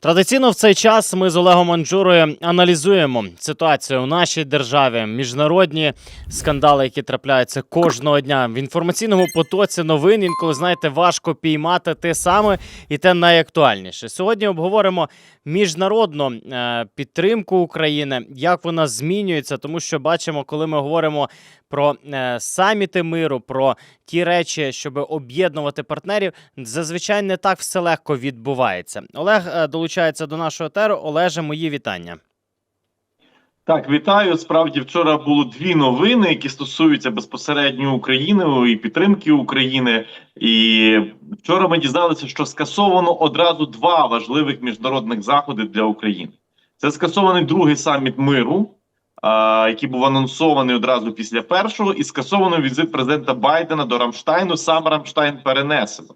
Традиційно в цей час ми з Олегом Манджурою аналізуємо ситуацію у нашій державі, міжнародні скандали, які трапляються кожного дня в інформаційному потоці новин. Інколи знаєте, важко піймати те саме і те найактуальніше. Сьогодні обговоримо міжнародну е, підтримку України, як вона змінюється, тому що бачимо, коли ми говоримо про е, саміти миру, про ті речі, щоб об'єднувати партнерів, зазвичай не так все легко відбувається. Олег е, долучається до нашого етеру. Олеже, мої вітання. Так, вітаю. Справді вчора було дві новини, які стосуються безпосередньо України і підтримки України. І вчора ми дізналися, що скасовано одразу два важливих міжнародних заходи для України. Це скасований другий саміт миру, а, який був анонсований одразу після першого, і скасовано візит президента Байдена до Рамштайну. Сам Рамштайн перенесено.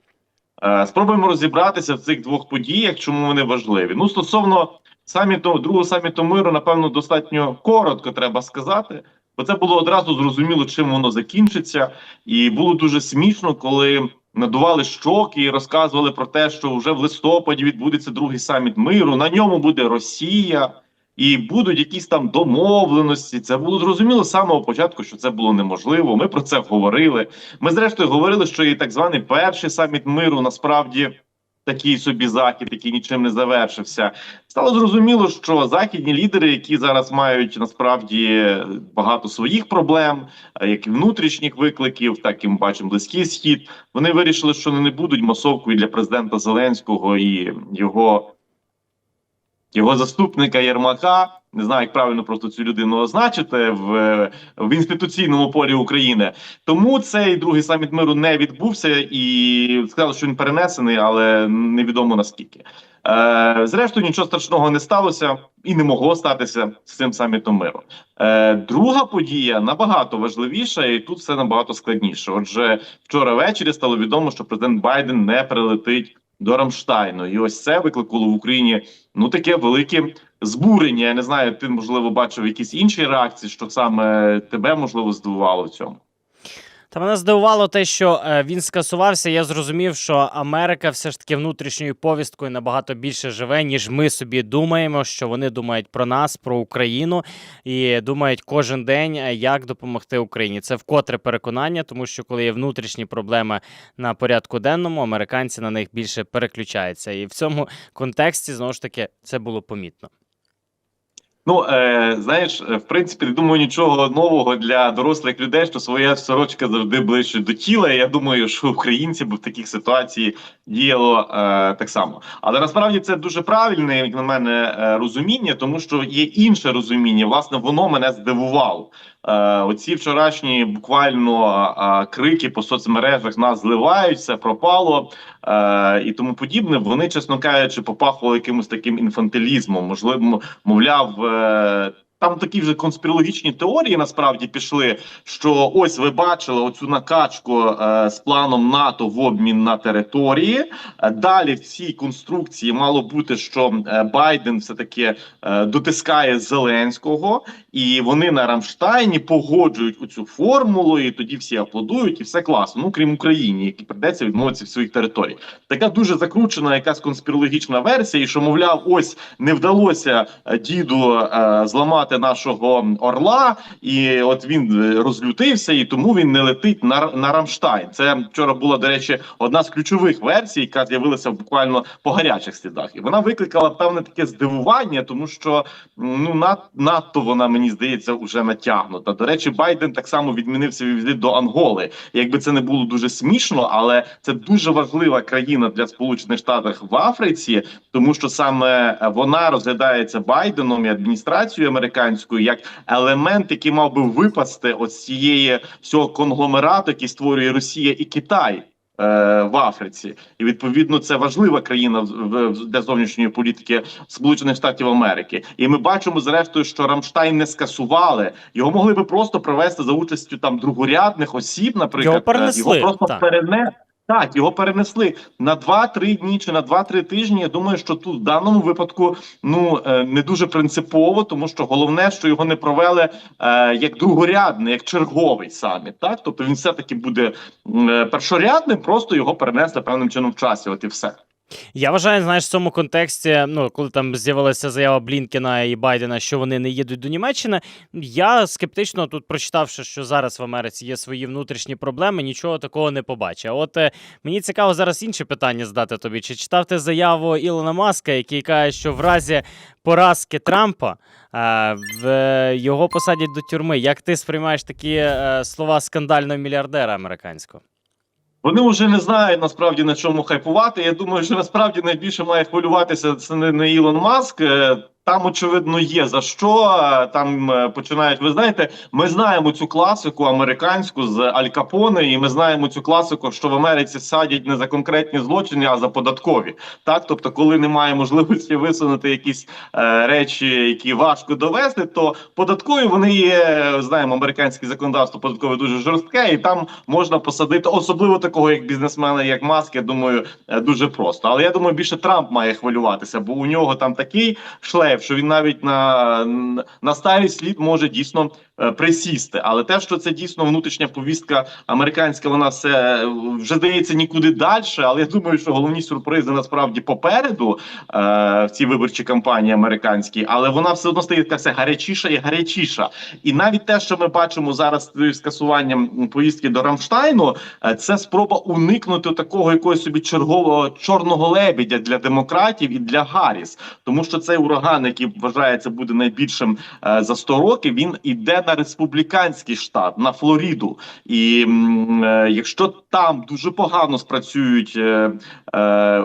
Е, Спробуємо розібратися в цих двох подіях, чому вони важливі. Ну, стосовно саміту, другого саміту миру, напевно, достатньо коротко треба сказати, бо це було одразу зрозуміло, чим воно закінчиться, і було дуже смішно, коли надували щоки і розказували про те, що вже в листопаді відбудеться другий саміт миру. На ньому буде Росія. І будуть якісь там домовленості. Це було зрозуміло з самого початку, що це було неможливо. Ми про це говорили. Ми, зрештою, говорили, що і так званий перший саміт миру насправді такий собі захід, який нічим не завершився. Стало зрозуміло, що західні лідери, які зараз мають насправді багато своїх проблем, як і внутрішніх викликів, так і ми бачимо близький схід. Вони вирішили, що вони не будуть масовкою для президента Зеленського і його. Його заступника Єрмака, не знаю, як правильно просто цю людину означити в, в інституційному полі України. Тому цей другий саміт миру не відбувся і сказали, що він перенесений, але невідомо наскільки. Е, зрештою, нічого страшного не сталося і не могло статися з цим самітом миру. Е, друга подія набагато важливіша, і тут все набагато складніше. Отже, вчора ввечері стало відомо, що президент Байден не прилетить до Рамштайну, і ось це викликало в Україні ну таке велике збурення. Я не знаю, ти можливо бачив якісь інші реакції, що саме тебе можливо здивувало в цьому. Та мене здивувало те, що е, він скасувався. Я зрозумів, що Америка все ж таки внутрішньою повісткою набагато більше живе, ніж ми собі думаємо, що вони думають про нас, про Україну і думають кожен день, е, як допомогти Україні. Це вкотре переконання, тому що коли є внутрішні проблеми на порядку денному, американці на них більше переключаються. І в цьому контексті знову ж таки це було помітно. Ну е, знаєш, в принципі, не думаю нічого нового для дорослих людей, що своя сорочка завжди ближче до тіла. Я думаю, що українці б в таких ситуації діяло е, так само. Але насправді це дуже правильне, як на мене, е, розуміння, тому що є інше розуміння. Власне, воно мене здивувало. Е, оці вчорашні буквально е, крики по соцмережах нас зливають, все пропало е, і тому подібне. Вони, чесно кажучи, попахували якимось таким інфантилізмом. Можливо, мовляв. Там такі вже конспірологічні теорії насправді пішли. Що ось ви бачили оцю накачку е, з планом НАТО в обмін на території. Е, далі в цій конструкції мало бути, що е, Байден все таки е, дотискає Зеленського, і вони на Рамштайні погоджують оцю формулу, і тоді всі аплодують, і все класно. Ну крім України, які придеться відмовитися в своїх територій. Така дуже закручена якась конспірологічна версія, і що мовляв, ось не вдалося е, діду е, зламати нашого орла, і от він е, розлютився, і тому він не летить на, на Рамштайн. Це вчора була, до речі, одна з ключових версій, яка з'явилася буквально по гарячих слідах, і вона викликала певне таке здивування, тому що ну над, надто вона мені здається вже натягнута. До речі, Байден так само відмінив свій візит до Анголи. Якби це не було дуже смішно, але це дуже важлива країна для Сполучених Штатів в Африці, тому що саме вона розглядається Байденом і адміністрацією американською як елемент, який мав би випасти ось цієї всього конгломерату, який створює Росія і Китай. е, В Африці і відповідно це важлива країна для зовнішньої політики Сполучених Штатів Америки. І ми бачимо зрештою, що Рамштайн не скасували. Його могли би просто провести за участю там другорядних осіб, наприклад, Його Е, перенесли, його просто так. Так, його перенесли на 2-3 дні чи на 2-3 тижні. Я думаю, що тут в даному випадку ну е, не дуже принципово, тому що головне, що його не провели е, як другорядний, як черговий саміт. Так, тобто він все таки буде е, першорядним, просто його перенесли певним чином в часі. От і все. Я вважаю, знаєш, в цьому контексті, ну коли там з'явилася заява Блінкена і Байдена, що вони не їдуть до Німеччини. Я скептично тут прочитавши, що зараз в Америці є свої внутрішні проблеми, нічого такого не побачив. От е, мені цікаво зараз інше питання здати тобі. Чи читав ти заяву Ілона Маска, який каже, що в разі поразки Трампа е, в е, його посадять до тюрми? Як ти сприймаєш такі е, слова скандального мільярдера американського? Вони вже не знають насправді на чому хайпувати. Я думаю, що насправді найбільше має хвилюватися це не, не Ілон Маск. Там очевидно є за що. Там е, починають. Ви знаєте, ми знаємо цю класику американську з Аль Капоне, і ми знаємо цю класику, що в Америці садять не за конкретні злочини, а за податкові. Так, тобто, коли немає можливості висунути якісь е, речі, які важко довести, то податкові вони є. Знаємо, американське законодавство податкове дуже жорстке, і там можна посадити, особливо такого як бізнесмена, як Маск, я думаю, е, дуже просто. Але я думаю, більше Трамп має хвилюватися, бо у нього там такий шлейф, що він навіть на, на старий слід може дійсно е, присісти. Але те, що це дійсно внутрішня повістка американська, вона все е, вже здається нікуди далі. Але я думаю, що головні сюрпризи насправді попереду е, в цій виборчій кампанії американській, але вона все одно стає така все гарячіша і гарячіша. І навіть те, що ми бачимо зараз з скасуванням поїздки до Рамштайну, е, це спроба уникнути такого якогось собі чергового чорного лебедя для демократів і для Гарріс, тому що цей ураган, який вважається буде найбільшим е, за 100 років, він іде на республіканський штат на Флориду. І е, якщо там дуже погано спрацюють е,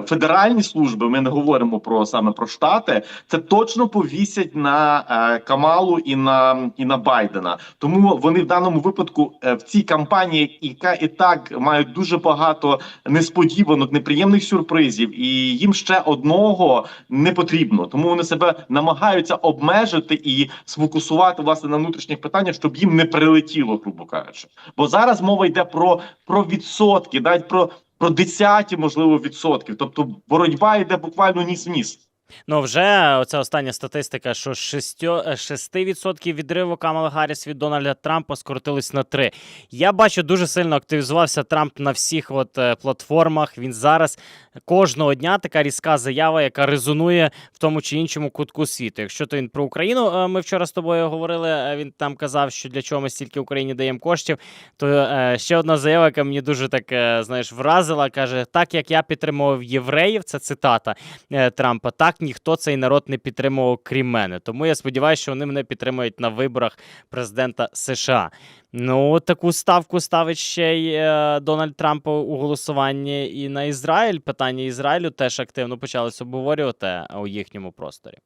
федеральні служби, ми не говоримо про саме про штати, це точно повісять на Камалу і на і на Байдена. Тому вони в даному випадку в цій кампанії, яка і так мають дуже багато несподіванок, неприємних сюрпризів, і їм ще одного не потрібно. Тому вони себе намагаються обмежити і сфокусувати власне на внутрішніх питаннях, щоб їм не прилетіло, грубо кажучи. Бо зараз мова йде про, про відсотки, навіть про. Про десяті, можливо, відсотків. Тобто боротьба йде буквально ніс в ніс. Ну, вже оця остання статистика, що 6%, 6% відриву Камала Гарріс від Дональда Трампа скоротилось на 3. Я бачу, дуже сильно активізувався Трамп на всіх от е, платформах. Він зараз кожного дня така різка заява, яка резонує в тому чи іншому кутку світу. Якщо то він про Україну, е, ми вчора з тобою говорили. е, Він там казав, що для чого ми стільки Україні даємо коштів. То е, ще одна заява, яка мені дуже так е, знаєш вразила, каже: так як я підтримував євреїв, це цитата е, Трампа. Так ніхто цей народ не підтримував, крім мене. Тому я сподіваюся, що вони мене підтримують на виборах президента США. Ну, таку ставку ставить ще й е, Дональд Трамп у голосуванні і на Ізраїль. Питання Ізраїлю теж активно почалось обговорювати у їхньому просторі.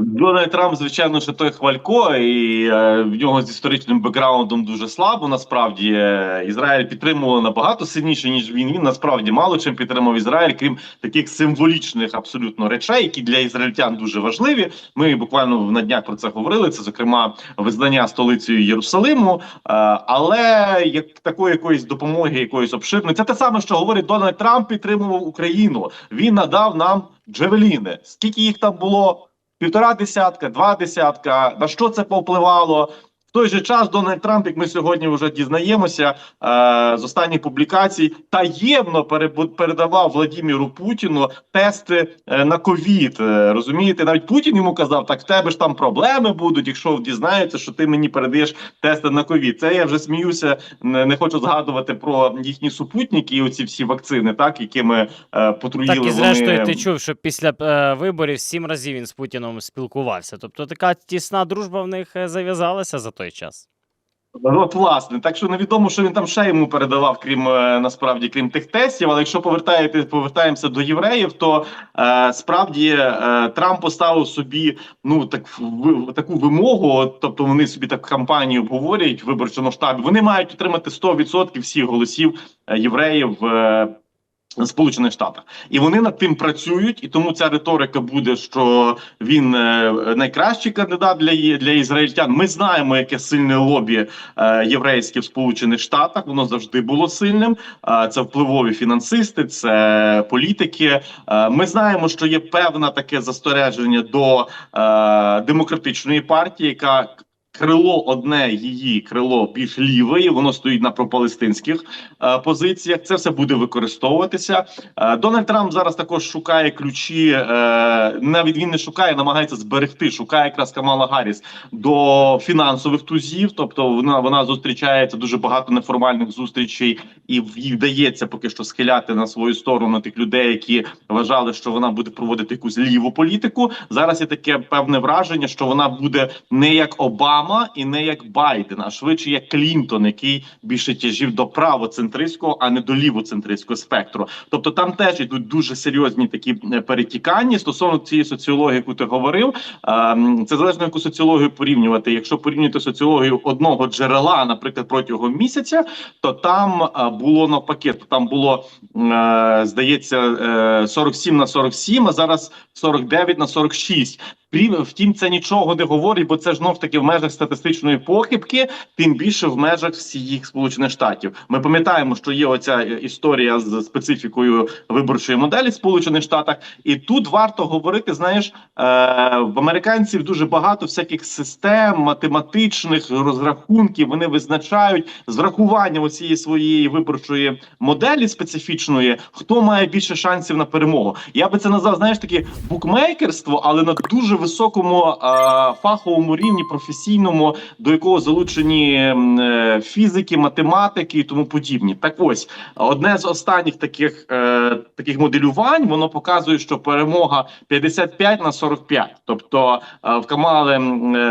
Дональд Трамп, звичайно, що той хвалько, і е, в нього з історичним бекграундом дуже слабо. Насправді Е, Ізраїль підтримував набагато сильніше ніж він. Він насправді мало чим підтримав Ізраїль, крім таких символічних абсолютно речей, які для ізраїльтян дуже важливі. Ми буквально на днях про це говорили. Це зокрема визнання столицею Єрусалиму. Е, але як такої якоїсь допомоги, якоїсь обширної, це те саме, що говорить Дональд Трамп, підтримував Україну. Він надав нам джевеліни. Скільки їх там було? Півтора десятка, два десятка. На що це повпливало? Той же час Дональд Трамп, як ми сьогодні вже дізнаємося е, з останніх публікацій, таємно передавав Владіміру Путіну тести е, на ковід. Е, розумієте, навіть Путін йому казав, так в тебе ж там проблеми будуть, якщо дізнається, що ти мені передаєш тести на ковід. Це я вже сміюся. Не, не хочу згадувати про їхні супутники, і оці всі вакцини, так якими е, потруїли Так і зрештою, вони. ти чув, що після е, виборів сім разів він з Путіном спілкувався. Тобто така тісна дружба в них е, зав'язалася за той час. Ну, От власне, так що невідомо, що він там ще йому передавав, крім е, насправді, крім тих тестів. Але якщо повертаєте, повертаємося до євреїв, то е, справді е, Трамп поставив собі ну так в, таку вимогу. от, Тобто вони собі так кампанію обговорюють в виборчому штабі. Вони мають отримати 100% всіх голосів е, євреїв. Е, Сполучених Штатах і вони над тим працюють, і тому ця риторика буде, що він е, найкращий кандидат для для ізраїльтян. Ми знаємо, яке сильне лобі е, єврейське в Сполучених Штатах. Воно завжди було сильним. Е, це впливові фінансисти, це політики. Ми знаємо, що є певне таке застереження до демократичної партії, яка крило одне її крило більш ліве, і воно стоїть на пропалестинських е, позиціях. Це все буде використовуватися. Е, Дональд Трамп зараз також шукає ключі. Е, навіть він не шукає, намагається зберегти. Шукає якраз Камала Гарріс до фінансових тузів. Тобто вона вона зустрічається дуже багато неформальних зустрічей, і їй вдається поки що схиляти на свою сторону тих людей, які вважали, що вона буде проводити якусь ліву політику. Зараз є таке певне враження, що вона буде не як Обама і не як Байден, а швидше як Клінтон, який більше тяжів до правоцентристського, а не до лівоцентристського спектру. Тобто там теж йдуть дуже серйозні такі е, перетікання стосовно цієї соціології, яку ти говорив. ем, Це залежно яку соціологію порівнювати. Якщо порівнювати соціологію одного джерела, наприклад, протягом місяця, то там е, було навпаки, то там було е, здається е, 47 на 47, а зараз 49 на 46. Втім, це нічого не говорить, бо це знов таки в межах статистичної похибки, тим більше в межах всіх сполучених штатів. Ми пам'ятаємо, що є оця е, історія з специфікою виборчої моделі в Сполучених Штатах, і тут варто говорити. Знаєш, е, в американців дуже багато всяких систем, математичних розрахунків. Вони визначають з врахуванням цієї своєї виборчої моделі специфічної, хто має більше шансів на перемогу. Я би це назвав, знаєш, таке букмекерство, але на дуже високому фаховому рівні, професійному, до якого залучені е, фізики, математики і тому подібні. Так ось одне з останніх таких е, таких моделювань воно показує, що перемога 55 на 45. Тобто е, в Камали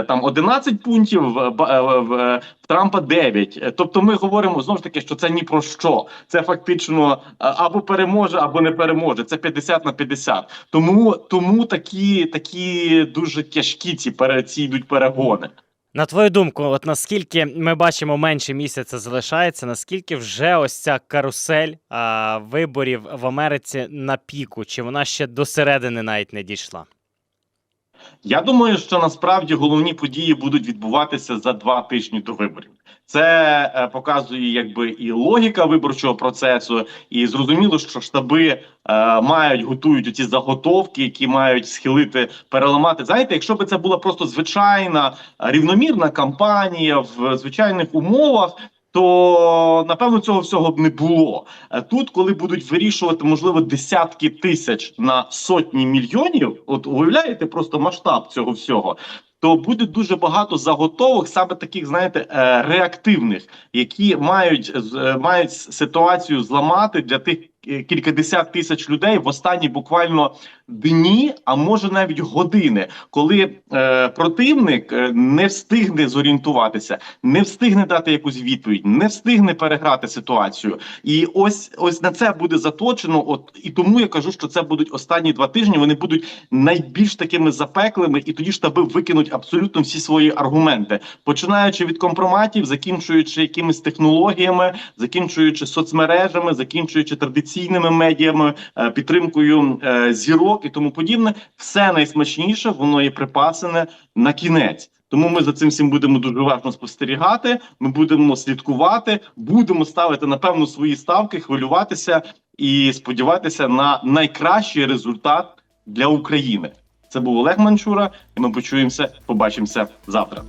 там 11 пунктів, в Трампа 9. Е, Тобто, ми говоримо знову ж таки, що це ні про що. Це фактично е, або переможе, або не переможе. Це 50 на 50. Тому тому такі такі дуже тяжкі ці ці йдуть перегони. На твою думку, от наскільки ми бачимо менше місяця залишається, наскільки вже ось ця карусель а, виборів в Америці на піку, чи вона ще до середини навіть не дійшла? Я думаю, що насправді головні події будуть відбуватися за два тижні до виборів. Це е, показує якби і логіка виборчого процесу, і зрозуміло, що штаби е, мають готують ці заготовки, які мають схилити, переламати. Знаєте, якщо б це була просто звичайна рівномірна кампанія в звичайних умовах. То напевно цього всього б не було. Е, Тут, коли будуть вирішувати, можливо, десятки тисяч на сотні мільйонів, от уявляєте просто масштаб цього всього. То буде дуже багато заготовок, саме таких, знаєте, е, реактивних, які мають е, мають ситуацію зламати для тих кількадесят тисяч людей в останні буквально дні, а може навіть години, коли е, противник е, не встигне зорієнтуватися, не встигне дати якусь відповідь, не встигне переграти ситуацію. І ось ось на це буде заточено. От і тому я кажу, що це будуть останні два тижні. Вони будуть найбільш такими запеклими, і тоді штаби викинуть абсолютно всі свої аргументи, починаючи від компроматів, закінчуючи якимись технологіями, закінчуючи соцмережами, закінчуючи традиційними медіями, е, підтримкою е, зірок і тому подібне. Все найсмачніше воно є припасене на кінець. Тому ми за цим всім будемо дуже уважно спостерігати. Ми будемо слідкувати, будемо ставити напевно свої ставки, хвилюватися і сподіватися на найкращий результат для України. Це був Олег Манчура, і ми почуємося, побачимося завтра.